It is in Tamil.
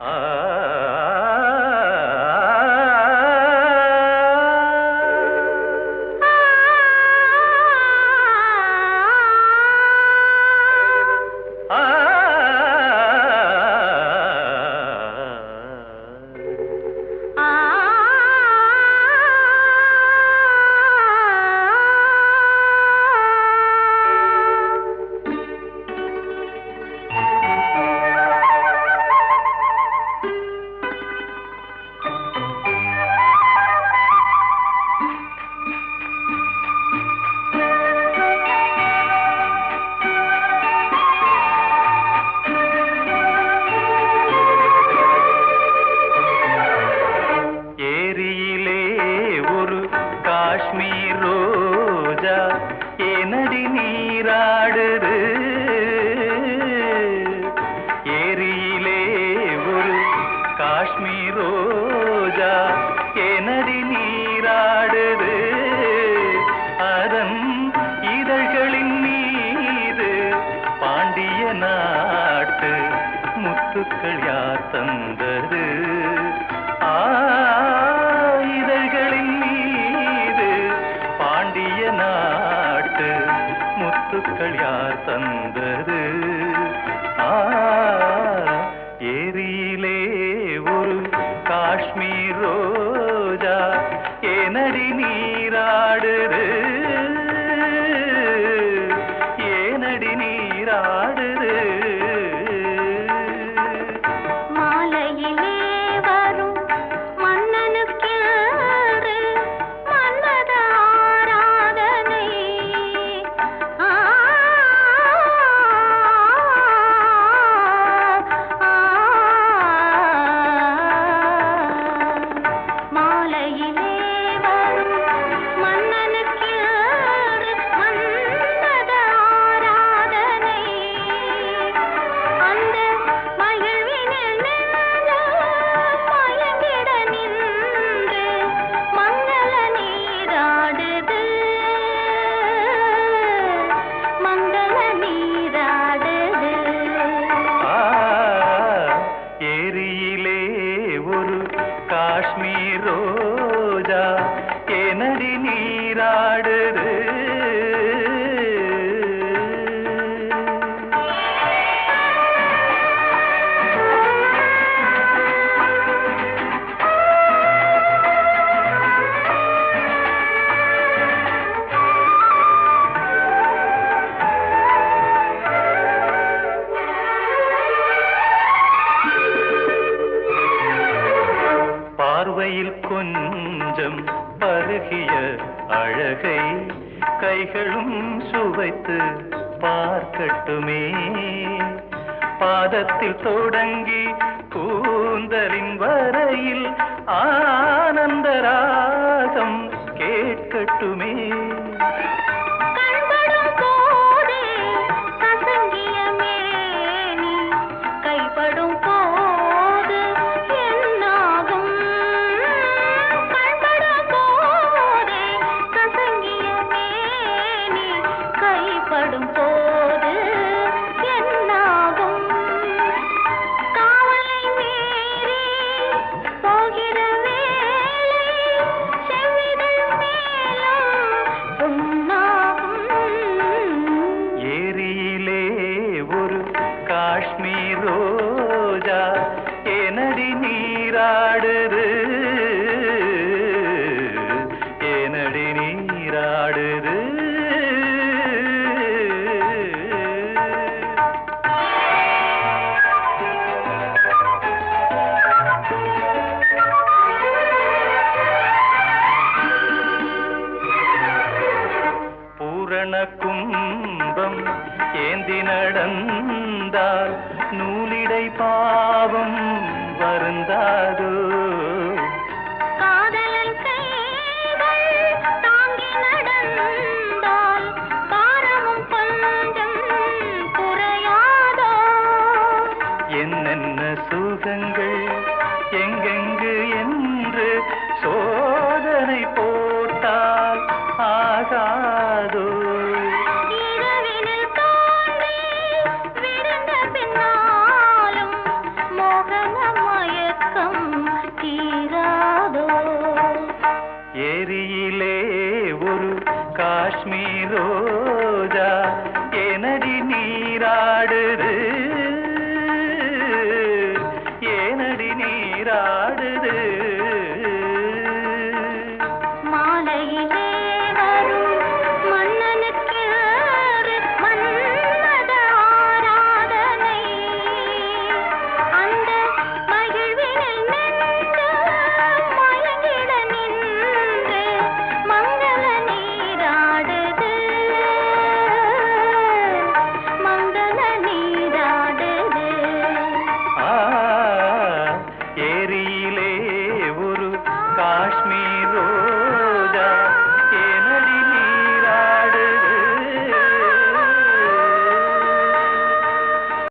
ஏரியிலே தந்தது. ஆ, மீது பாண்டிய நாட்டு முத்துக்கள் யார் தந்தது? ஆ, ஏரியிலே ஒரு காஷ்மீர் ரோஜா ஏனடி நீராடுது. ஏனடி நீராடுது. மாலையிலே நீராடுது பார்வையில் கொஞ்சம் பருகிய அழகை கைகளும் சுவைத்து பார்க்கட்டுமே. பாதத்தில் தொடங்கி கூந்தலின் வரையில் ஆனந்த ராகம் கேட்கட்டுமே. நீராடுது. பூரண கும்பம் ஏந்தி நடந்தால் நூலிடை பாவம் வருந்தாதோ? பூதங்கள் எங்கெங்கு என்று சோதனை போட்டால் ஆகாதோ? கையிலே ஒரு காஷ்மீரோ